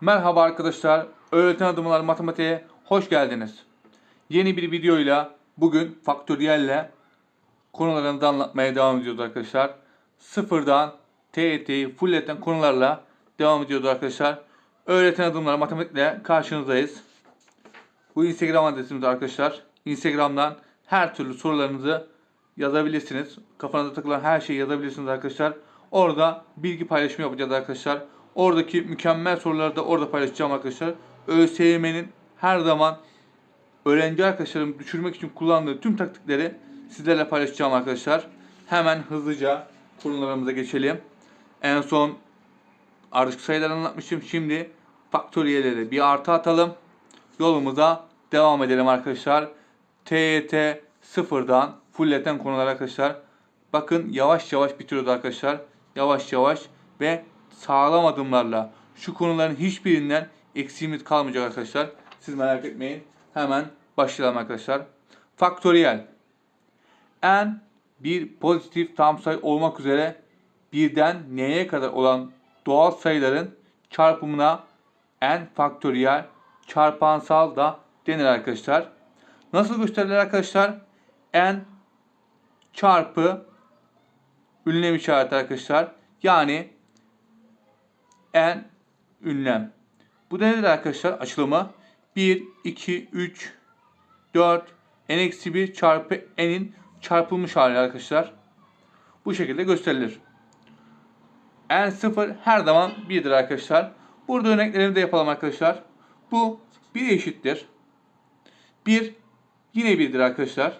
Merhaba arkadaşlar. Öğreten adımlar matematiğe hoş geldiniz. Yeni bir videoyla bugün faktöriyelle konularını da anlatmaya devam ediyoruz arkadaşlar. Sıfırdan TET'yi fulleten konularla devam ediyoruz arkadaşlar. Öğreten adımlar matematikle karşınızdayız. Bu Instagram adresimiz arkadaşlar. Instagram'dan her türlü sorularınızı yazabilirsiniz. Kafanıza takılan her şeyi yazabilirsiniz arkadaşlar. Orada bilgi paylaşımı yapacağız arkadaşlar. Oradaki mükemmel soruları da orada paylaşacağım arkadaşlar. ÖSYM'nin her zaman öğrenci arkadaşlarım düşürmek için kullandığı tüm taktikleri sizlerle paylaşacağım arkadaşlar. Hemen hızlıca konularımıza geçelim. En son ardışık sayıları anlatmıştım. Şimdi faktöriyelere bir artı atalım. Yolumuza devam edelim arkadaşlar. TYT sıfırdan fulleten konular arkadaşlar. Bakın yavaş yavaş bitiriyoruz arkadaşlar. Yavaş yavaş ve sağlam adımlarla şu konuların hiçbirinden eksiğimiz kalmayacak arkadaşlar. Siz merak etmeyin. Hemen başlayalım arkadaşlar. Faktöriyel. n bir pozitif tam sayı olmak üzere birden n'ye kadar olan doğal sayıların çarpımına n faktöriyel çarpansal da denir arkadaşlar. Nasıl gösterilir arkadaşlar? n çarpı ünlem işareti arkadaşlar. Yani n ünlem. Bu da nedir arkadaşlar? Açılımı 1, 2, 3, 4, n-1 çarpı n'in çarpılmış hali arkadaşlar. Bu şekilde gösterilir. n0 her zaman 1'dir arkadaşlar. Burada örneklerimi de yapalım arkadaşlar. Bu 1 eşittir. 1 yine 1'dir arkadaşlar.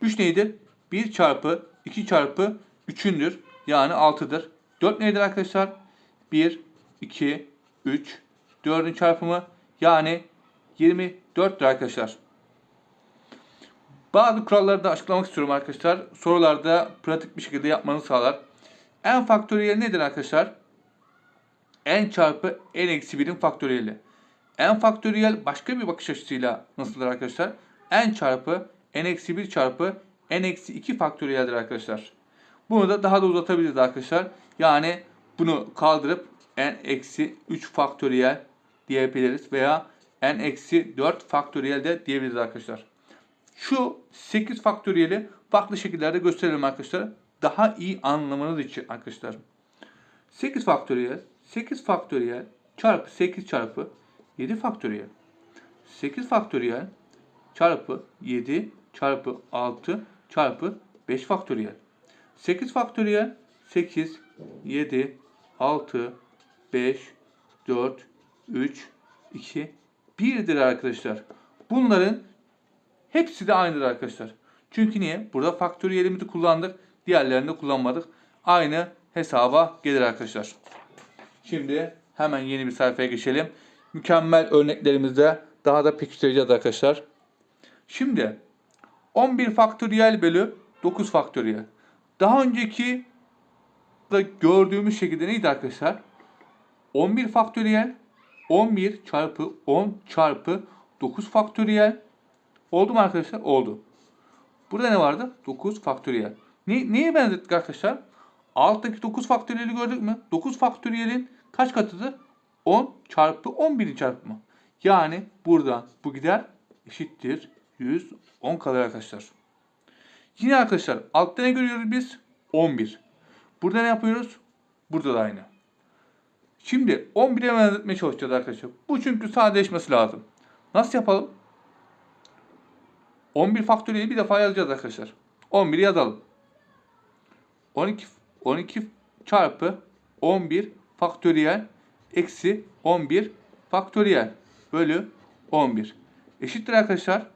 3 neydir? 1 çarpı 2 çarpı 3'ündür. Yani 6'dır. 4 nedir arkadaşlar? 1, 2, 3, 4'ün çarpımı yani 24'tür arkadaşlar. Bazı kuralları da açıklamak istiyorum arkadaşlar. Sorularda pratik bir şekilde yapmanızı sağlar. n faktöriyel nedir arkadaşlar? n çarpı n eksi 1'in faktöriyeli. n faktöriyel başka bir bakış açısıyla nasıldır arkadaşlar? n çarpı n eksi 1 çarpı n eksi 2 faktöriyeldir arkadaşlar. Bunu da daha da uzatabiliriz arkadaşlar. Yani bunu kaldırıp n eksi 3 faktöriyel diyebiliriz veya n eksi 4 faktöriyel de diyebiliriz arkadaşlar. Şu 8 faktöriyeli farklı şekillerde gösterelim arkadaşlar. Daha iyi anlamanız için arkadaşlar. 8 faktöriyel 8 faktöriyel çarpı 8 çarpı 7 faktöriyel. 8 faktöriyel çarpı 7 çarpı 6 çarpı 5 faktöriyel. 8 faktöriyel 8, 7, 6, 5, 4, 3, 2, 1'dir arkadaşlar. Bunların hepsi de aynıdır arkadaşlar. Çünkü niye? Burada faktöriyelimizi kullandık. Diğerlerini kullanmadık. Aynı hesaba gelir arkadaşlar. Şimdi hemen yeni bir sayfaya geçelim. Mükemmel örneklerimizde daha da pekiştireceğiz arkadaşlar. Şimdi 11 faktöriyel bölü 9 faktöriyel. Daha önceki da gördüğümüz şekilde neydi arkadaşlar? 11 faktöriyel 11 çarpı 10 çarpı 9 faktöriyel oldu mu arkadaşlar? Oldu. Burada ne vardı? 9 faktöriyel. Ne, neye benzettik arkadaşlar? Alttaki 9 faktöriyeli gördük mü? 9 faktöriyelin kaç katıdır? 10 çarpı 11'in çarpımı. Yani buradan bu gider eşittir 110 kalır arkadaşlar. Yine arkadaşlar altta ne görüyoruz biz? 11. Burada ne yapıyoruz? Burada da aynı. Şimdi 11'e benzetmeye çalışacağız arkadaşlar. Bu çünkü sadeleşmesi lazım. Nasıl yapalım? 11 faktöriyeli bir defa yazacağız arkadaşlar. 11'i yazalım. 12 12 çarpı 11 faktöriyel eksi 11 faktöriyel bölü 11 eşittir arkadaşlar.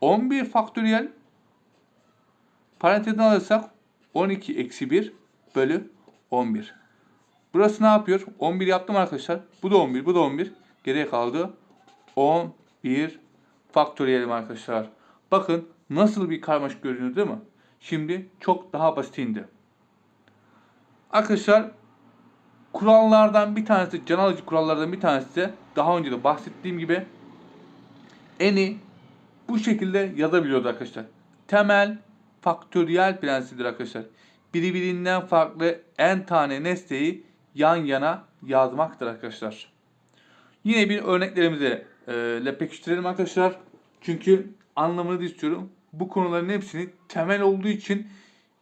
11 faktöriyel parantezden alırsak 12 eksi 1 bölü 11. Burası ne yapıyor? 11 yaptım arkadaşlar. Bu da 11, bu da 11. Geriye kaldı 11 faktöriyelim arkadaşlar. Bakın nasıl bir karmaşık görünüyor değil mi? Şimdi çok daha basit indi. Arkadaşlar kurallardan bir tanesi, can alıcı kurallardan bir tanesi de daha önce de bahsettiğim gibi eni bu şekilde yazabiliyoruz arkadaşlar. Temel faktöriyel prensibidir arkadaşlar. Birbirinden farklı n tane nesneyi yan yana yazmaktır arkadaşlar. Yine bir örneklerimize ile pekiştirelim arkadaşlar. Çünkü anlamını da istiyorum. Bu konuların hepsini temel olduğu için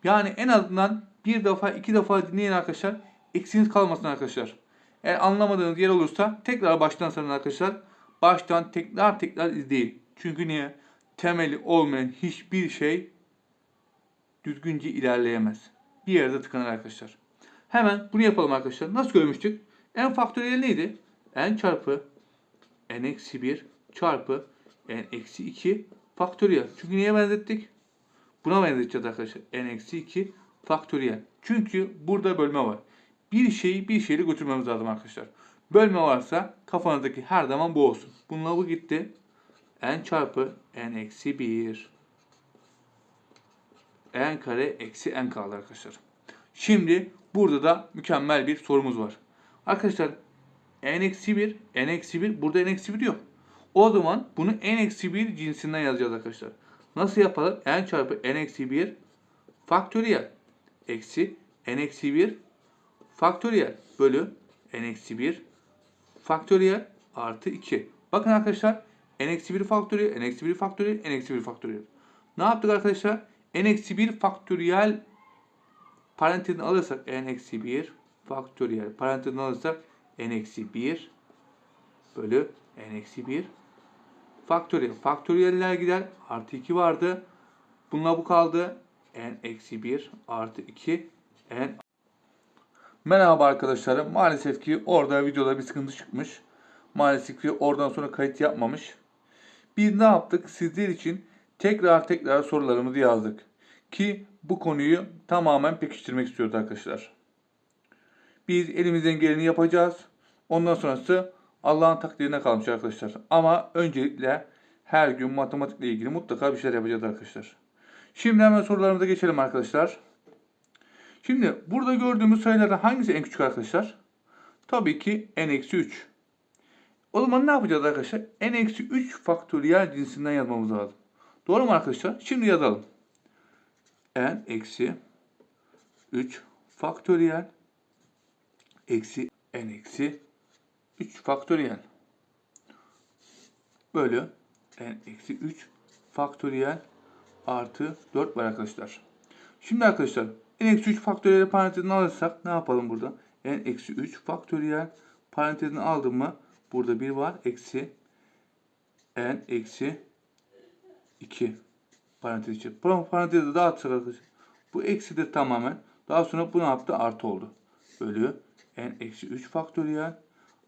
yani en azından bir defa iki defa dinleyin arkadaşlar. Eksiniz kalmasın arkadaşlar. Eğer anlamadığınız yer olursa tekrar baştan sarın arkadaşlar. Baştan tekrar tekrar izleyin. Çünkü niye? Temeli olmayan hiçbir şey düzgünce ilerleyemez. Bir yerde tıkanır arkadaşlar. Hemen bunu yapalım arkadaşlar. Nasıl görmüştük? n faktöriyel neydi? n çarpı n eksi 1 çarpı n eksi 2 faktöriyel. Çünkü niye benzettik? Buna benzeteceğiz arkadaşlar. n eksi 2 faktöriyel. Çünkü burada bölme var. Bir şeyi bir şeyle götürmemiz lazım arkadaşlar. Bölme varsa kafanızdaki her zaman bu olsun. Bununla bu gitti. n çarpı n eksi 1 n kare eksi n kaldı arkadaşlar. Şimdi burada da mükemmel bir sorumuz var. Arkadaşlar n eksi 1, n eksi 1 burada n eksi 1 yok. O zaman bunu n eksi 1 cinsinden yazacağız arkadaşlar. Nasıl yapalım? n çarpı n eksi 1 faktöriyel eksi n eksi 1 faktöriyel bölü n eksi 1 faktöriyel artı 2. Bakın arkadaşlar n eksi 1 faktöriyel, n eksi 1 faktöriyel, n eksi 1 faktöriyel. Ne yaptık arkadaşlar? n eksi 1 faktöriyel parantezini alırsak n eksi 1 faktöriyel parantezini alırsak n eksi 1 bölü n eksi 1 faktöriyel. Faktöriyeller gider. Artı 2 vardı. Bununla bu kaldı. n eksi 1 artı 2 n Merhaba arkadaşlarım. Maalesef ki orada videoda bir sıkıntı çıkmış. Maalesef ki oradan sonra kayıt yapmamış. Biz ne yaptık? Sizler için tekrar tekrar sorularımızı yazdık. Ki bu konuyu tamamen pekiştirmek istiyoruz arkadaşlar. Biz elimizden geleni yapacağız. Ondan sonrası Allah'ın takdirine kalmış arkadaşlar. Ama öncelikle her gün matematikle ilgili mutlaka bir şeyler yapacağız arkadaşlar. Şimdi hemen sorularımıza geçelim arkadaşlar. Şimdi burada gördüğümüz sayılardan hangisi en küçük arkadaşlar? Tabii ki n-3. O zaman ne yapacağız arkadaşlar? n-3 faktöriyel cinsinden yazmamız lazım. Doğru mu arkadaşlar? Şimdi yazalım. N eksi 3 faktöriyel eksi n eksi 3 faktöriyel bölü n eksi 3 faktöriyel artı 4 var arkadaşlar. Şimdi arkadaşlar n eksi 3 faktöriyel parantezini alırsak ne yapalım burada? n eksi 3 faktöriyel parantezini aldım mı burada 1 var eksi n eksi 2 parantez içi. Parantezi dağıtsak arkadaşlar. Bu eksi de tamamen. Daha sonra bu ne yaptı? Artı oldu. Bölü n eksi 3 faktöriyel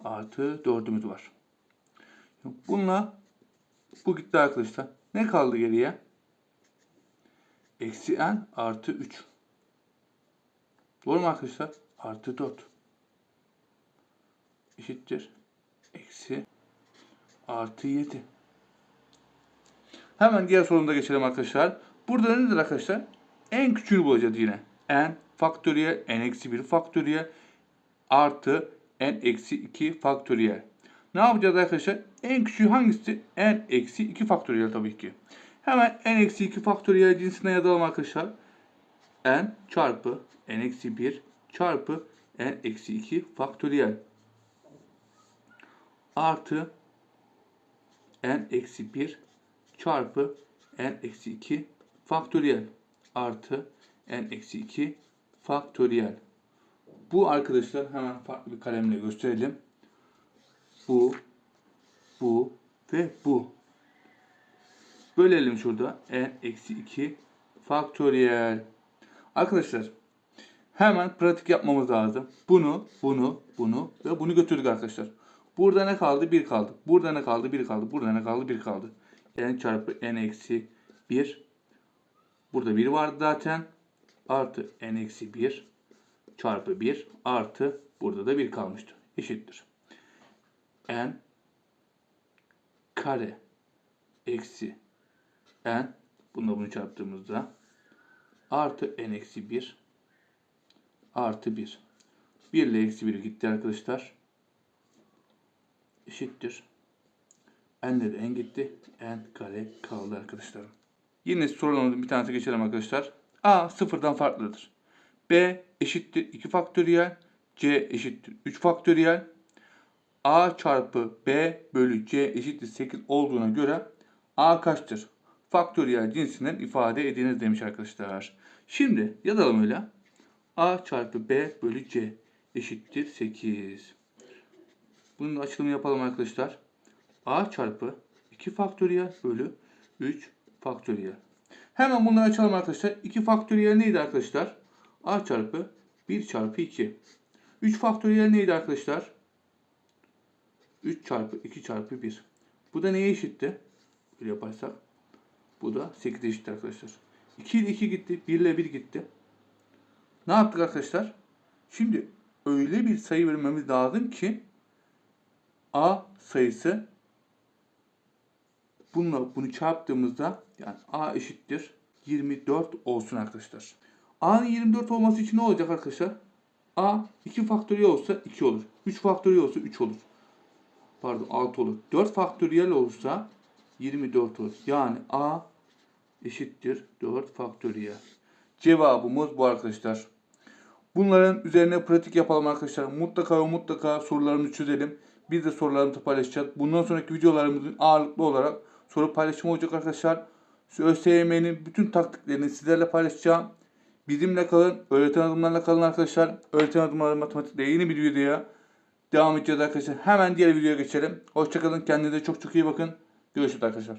artı 4'ümüz var. Bununla bu gitti arkadaşlar. Ne kaldı geriye? Eksi n artı 3. Doğru mu arkadaşlar? Artı 4. Eşittir. Eksi artı 7. Hemen diğer sorumuza geçelim arkadaşlar. Burada nedir arkadaşlar? En küçüğünü bulacağız yine. n faktöriyel, n eksi 1 faktöriyel artı n eksi 2 faktöriyel. Ne yapacağız arkadaşlar? En küçüğü hangisi? n eksi 2 faktöriyel tabii ki. Hemen n eksi 2 faktöriyel cinsine yazalım arkadaşlar. n çarpı n eksi 1 çarpı n eksi 2 faktöriyel artı n eksi 1 çarpı n eksi 2 faktöriyel artı n eksi 2 faktöriyel. Bu arkadaşlar hemen farklı bir kalemle gösterelim. Bu, bu ve bu. Bölelim şurada. n eksi 2 faktöriyel. Arkadaşlar hemen pratik yapmamız lazım. Bunu, bunu, bunu ve bunu götürdük arkadaşlar. Burada ne kaldı? 1 kaldı. Burada ne kaldı? 1 kaldı. Burada ne kaldı? 1 kaldı. N çarpı n eksi 1. Burada 1 vardı zaten. Artı n eksi 1 çarpı 1 artı burada da 1 kalmıştı. Eşittir. n kare eksi n bununla bunu çarptığımızda artı n eksi 1 artı 1. 1 ile eksi 1 gitti arkadaşlar. Eşittir. N'de de n gitti. N kare kaldı arkadaşlar. Yine sorularımızın bir tanesi geçelim arkadaşlar. A sıfırdan farklıdır. B eşittir 2 faktöriyel. C eşittir 3 faktöriyel. A çarpı B bölü C eşittir 8 olduğuna göre A kaçtır? Faktöriyel cinsinden ifade ediniz demiş arkadaşlar. Şimdi yazalım öyle. A çarpı B bölü C eşittir 8. Bunun açılımı yapalım arkadaşlar. A çarpı 2 faktöriyel bölü 3 faktöriyel. Hemen bunları açalım arkadaşlar. 2 faktöriyel neydi arkadaşlar? A çarpı 1 çarpı 2. 3 faktöriyel neydi arkadaşlar? 3 çarpı 2 çarpı 1. Bu da neye eşitti? Böyle yaparsak. Bu da 8 eşit arkadaşlar. 2 ile 2 gitti. 1 ile 1 gitti. Ne yaptık arkadaşlar? Şimdi öyle bir sayı vermemiz lazım ki A sayısı bununla bunu çarptığımızda yani A eşittir 24 olsun arkadaşlar. A'nın 24 olması için ne olacak arkadaşlar? A 2 faktöriyel olsa 2 olur. 3 faktöriyel olsa 3 olur. Pardon 6 olur. 4 faktöriyel olursa 24 olur. Yani A eşittir 4 faktöriyel. Cevabımız bu arkadaşlar. Bunların üzerine pratik yapalım arkadaşlar. Mutlaka ve mutlaka sorularımızı çözelim. Biz de sorularımızı paylaşacağız. Bundan sonraki videolarımızın ağırlıklı olarak soru paylaşımı olacak arkadaşlar. ÖSYM'nin bütün taktiklerini sizlerle paylaşacağım. Bizimle kalın, öğreten adımlarla kalın arkadaşlar. Öğreten adımları matematikte yeni bir videoya devam edeceğiz arkadaşlar. Hemen diğer videoya geçelim. Hoşçakalın, kendinize çok çok iyi bakın. Görüşürüz arkadaşlar.